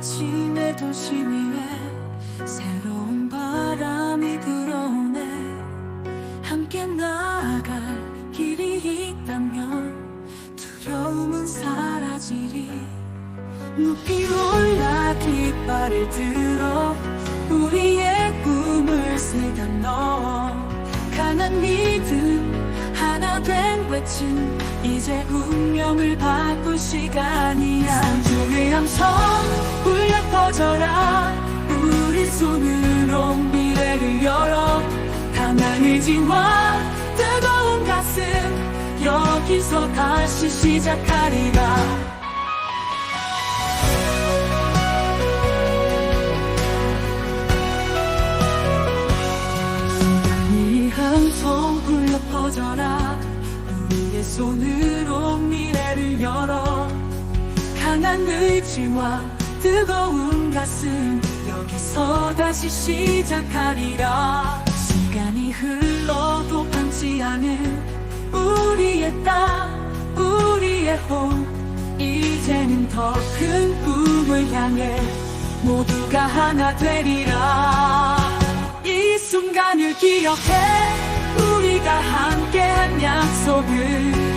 아침에 도심 위에 새로운 바람이 불어오네. 함께 나아갈 길이 있다면 두려움은 사라지리. 높이 올라 깃발을 들어 우리의 꿈을 세다 넣어 강한 믿음 하나 된 외침. 이제 운명을 바꿀 시간이야. 산중의 함 의지와 뜨거운 가슴 여기서 다시 시작하리라. 이 함성 울려 퍼져라. 우리의 손으로 미래를 열어. 강한 의지와 뜨거운 가슴 여기서 다시 시작하리라 시간이 흘러도 변치 않은 우리의 땅 우리의 봄 이제는 더 큰 꿈을 향해 모두가 하나 되리라. 이 순간을 기억해 우리가 함께한 약속을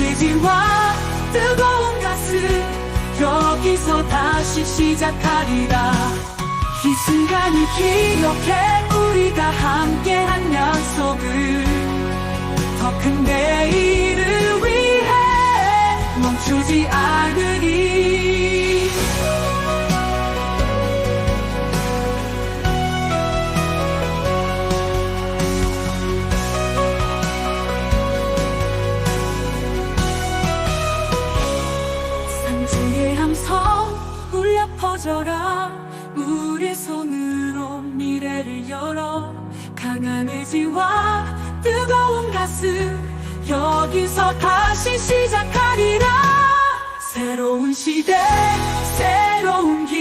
의지와 뜨거운 가슴 여기서 다시 시작하리라. 이 순간을 기억해 우리가 함께한 약속을 더 큰 내일 퍼져라 우리 손으로 미래를 열어 강한 의지와 뜨거운 가슴 여기서 다시 시작하리라. 새로운 시대 새로운 길